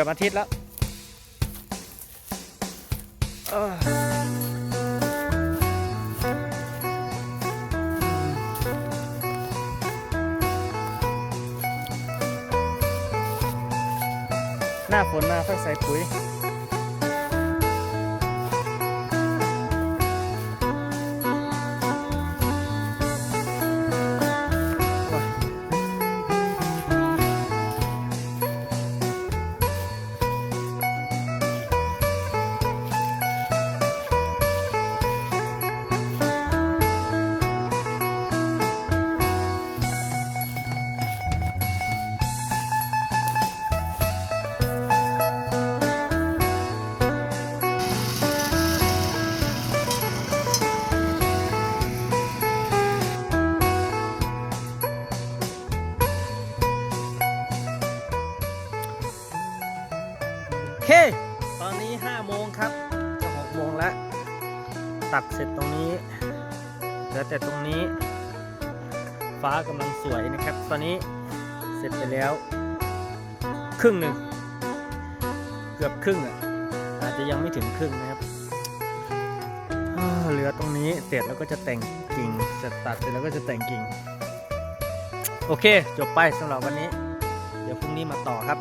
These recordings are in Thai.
กือบอาทิตย์แล้วหน้าฝนมาค่อยใส่ปุ๋ย ตอนนี้5โมงครับจะ6โมงแล้ว ตัดเสร็จตรงนี้เหลือแต่ตรงนี้ ฟ้ากำลังสวยนะครับ ตอนนี้เสร็จไปแล้ว ครึ่งหนึ่ง เกือบครึ่งอะอาจจะยังไม่ถึงครึ่งนะครับเหลือตรงนี้เสร็จแล้วก็จะแต่งกิ่งจะตัดเสร็จแล้วก็จะแต่งกิ่ง โอเค จบไปสำหรับวันนี้ เดี๋ยวพรุ่งนี้มาต่อครับ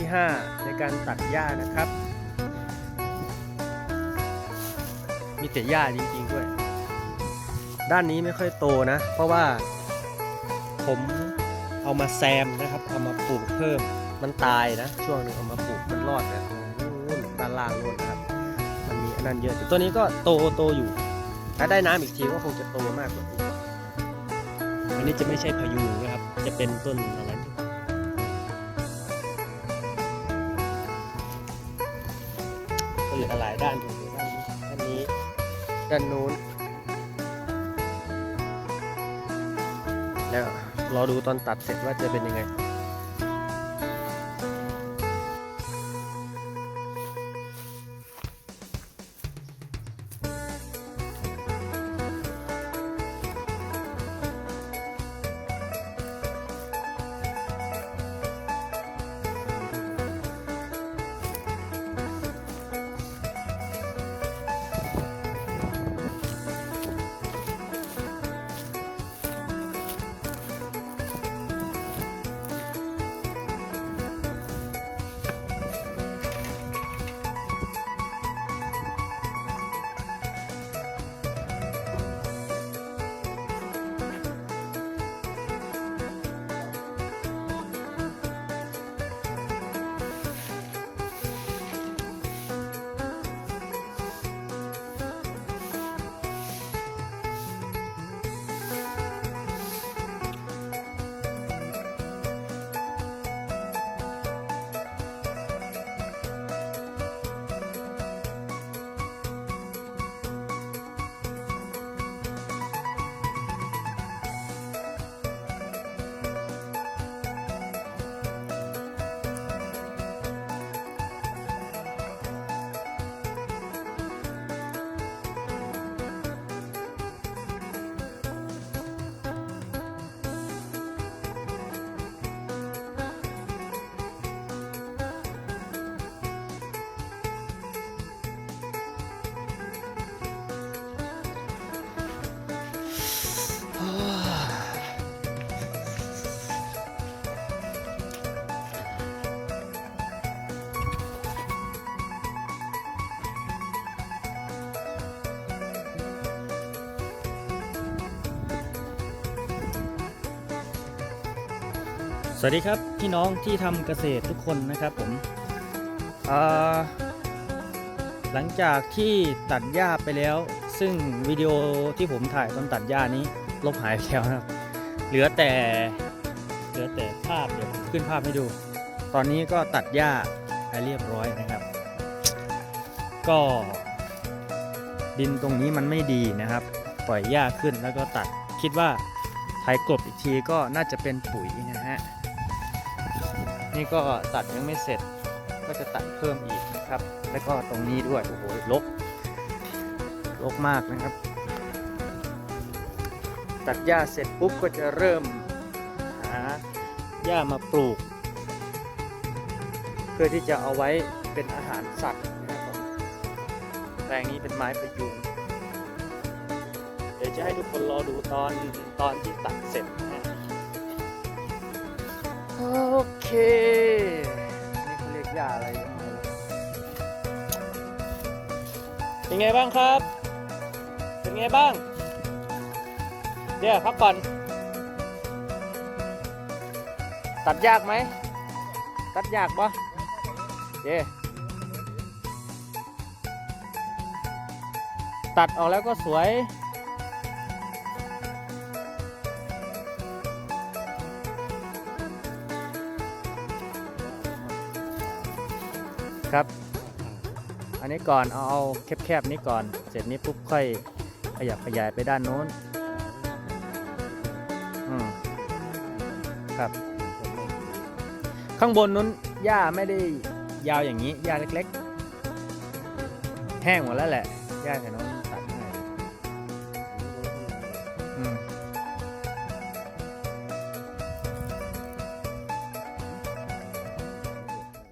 ที่ 5 ในการตัดหญ้านะครับ มีแต่หญ้าจริงๆด้วย ด้านนี้ไม่ค่อยโตนะ เพราะว่าผมเอามาแซมนะครับ เอามาปลูกเพิ่ม มันตายนะ ช่วงหนึงเอามาปลูกมันรอดนะนู่นด้านล่างนู่นนะครับ มันมีอันนั้นเยอะแต่ตัวนี้ก็โตโตอยู่ ถ้าได้น้ำอีกทีก็คงจะโตมากกว่านี้อันนี้จะไม่ใช่พายุนะครับ จะเป็นต้นอะไร นี่ก็เหลือหลายด้านอยู่ด้านนี้ด้านนี้ด้านนู้น แล้วรอดูตอนตัดเสร็จว่าจะเป็นยังไง สวัสดีครับพี่น้องที่ทำเกษตรทุกคนนะครับผมหลังจากที่ตัดหญ้าไปแล้ว ซึ่งวิดีโอที่ผมถ่ายตอนตัดหญ้านี้ลบหายไปแล้วนะครับ เหลือแต่เหลือแต่ภาพเดี๋ยวผมขึ้นภาพให้ดู ตอนนี้ก็ตัดหญ้าไปเรียบร้อยนะครับ ก็ ดินตรงนี้มันไม่ดีนะครับ ปล่อยหญ้าขึ้นแล้วก็ตัดคิดว่าไถกลบอีกทีก็น่าจะเป็นปุ๋ยนะฮะ นี่ก็ตัดยังไม่เสร็จ ก็จะตัดเพิ่มอีกนะครับ แล้วก็ตรงนี้ด้วย โอ้โหลกลกมากนะครับ ตัดหญ้าเสร็จปุ๊บก็จะเริ่มหาหญ้ามาปลูก เพื่อที่จะเอาไว้เป็นอาหารสัตว์นะครับแปลงนี้เป็นไม้พยุง เดี๋ยวจะให้ทุกคนรอดูตอนตอนที่ตัดเสร็จ โอเค นี่เขาเรียกยาอะไรยังไงล่ะเป็นไงบ้างครับ เป็นไงบ้าง เดี๋ยวพักก่อน ตัดยากไหม ตัดยากปะเย่ตัดออกแล้วก็สวย ครับ อันนี้ก่อนเอาเอาแคบๆนี้ก่อน เสร็จนี้ปุ๊บค่อยขยับขยายไปด้านโน้นอืมครับ ข้างบนนู้นหญ้าไม่ได้ยาวอย่างนี้หญ้าเล็กๆ แห้งหมดแล้วแหละหญ้าแถวโน้นตัดง่ายอืม